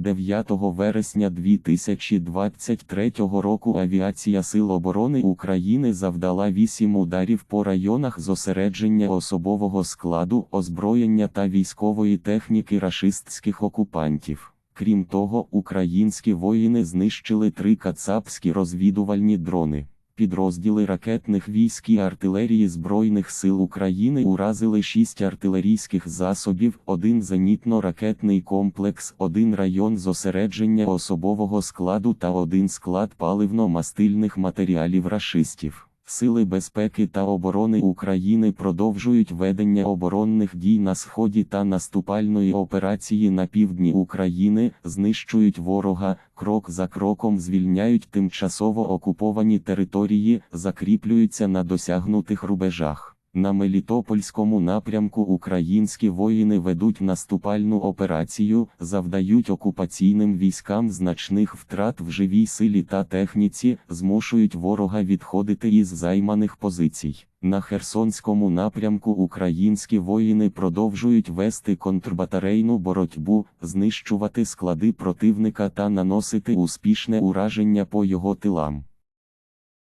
9 вересня 2023 року Авіація Сил оборони України завдала 8 ударів по районах зосередження особового складу, озброєння та військової техніки рашистських окупантів. Крім того, українські воїни знищили три кацапські розвідувальні дрони. Підрозділи ракетних військ і артилерії Збройних сил України уразили шість артилерійських засобів, один зенітно-ракетний комплекс, один район зосередження особового складу та один склад паливно-мастильних матеріалів рашистів. Сили безпеки та оборони України продовжують ведення оборонних дій на сході та наступальної операції на півдні України, знищують ворога, крок за кроком звільняють тимчасово окуповані території, закріплюються на досягнутих рубежах. На Мелітопольському напрямку українські воїни ведуть наступальну операцію, завдають окупаційним військам значних втрат в живій силі та техніці, змушують ворога відходити із займаних позицій. На Херсонському напрямку українські воїни продовжують вести контрбатарейну боротьбу, знищувати склади противника та наносити успішне ураження по його тилам.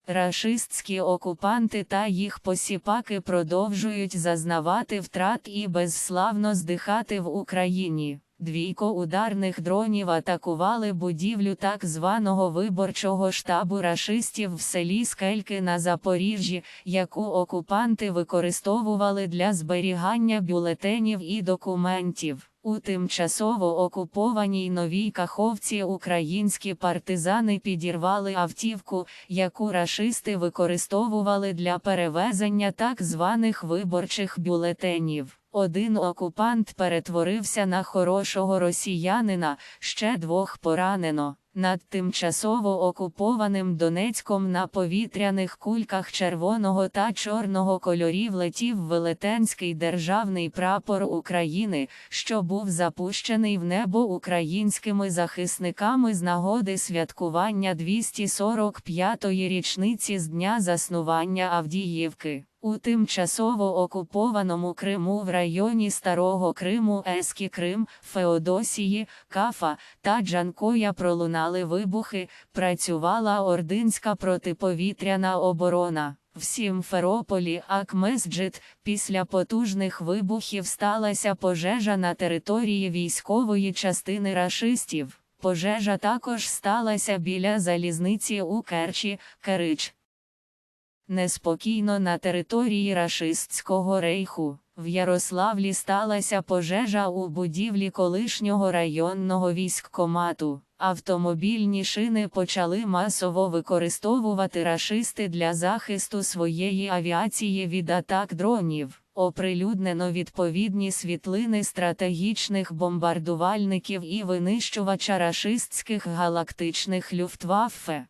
Рашистські окупанти та їх посіпаки продовжують зазнавати втрат і безславно здихати в Україні. Двійко ударних дронів атакували будівлю так званого виборчого штабу рашистів в селі Скельки на Запоріжжі, яку окупанти використовували для зберігання бюлетенів і документів. У тимчасово окупованій новій Каховці українські партизани підірвали автівку, яку рашисти використовували для перевезення так званих виборчих бюлетенів. Один окупант перетворився на хорошого росіянина, ще двох поранено. Над тимчасово окупованим Донецьком на повітряних кульках червоного та чорного кольорів летів велетенський державний прапор України, що був запущений в небо українськими захисниками з нагоди святкування 245-ї річниці з дня заснування Авдіївки. У тимчасово окупованому Криму в районі Старого Криму, Ескі Крим, Феодосії, Кафа та Джанкоя пролунали вибухи, працювала ординська протиповітряна оборона. В Сімферополі Акмесджит після потужних вибухів сталася пожежа на території військової частини рашистів. Пожежа також сталася біля залізниці у Керчі, Керич. Неспокійно на території рашистського рейху. В Ярославлі сталася пожежа у будівлі колишнього районного військкомату. Автомобільні шини почали масово використовувати рашисти для захисту своєї авіації від атак дронів. Оприлюднено відповідні світлини стратегічних бомбардувальників і винищувача рашистських галактичних люфтваффе.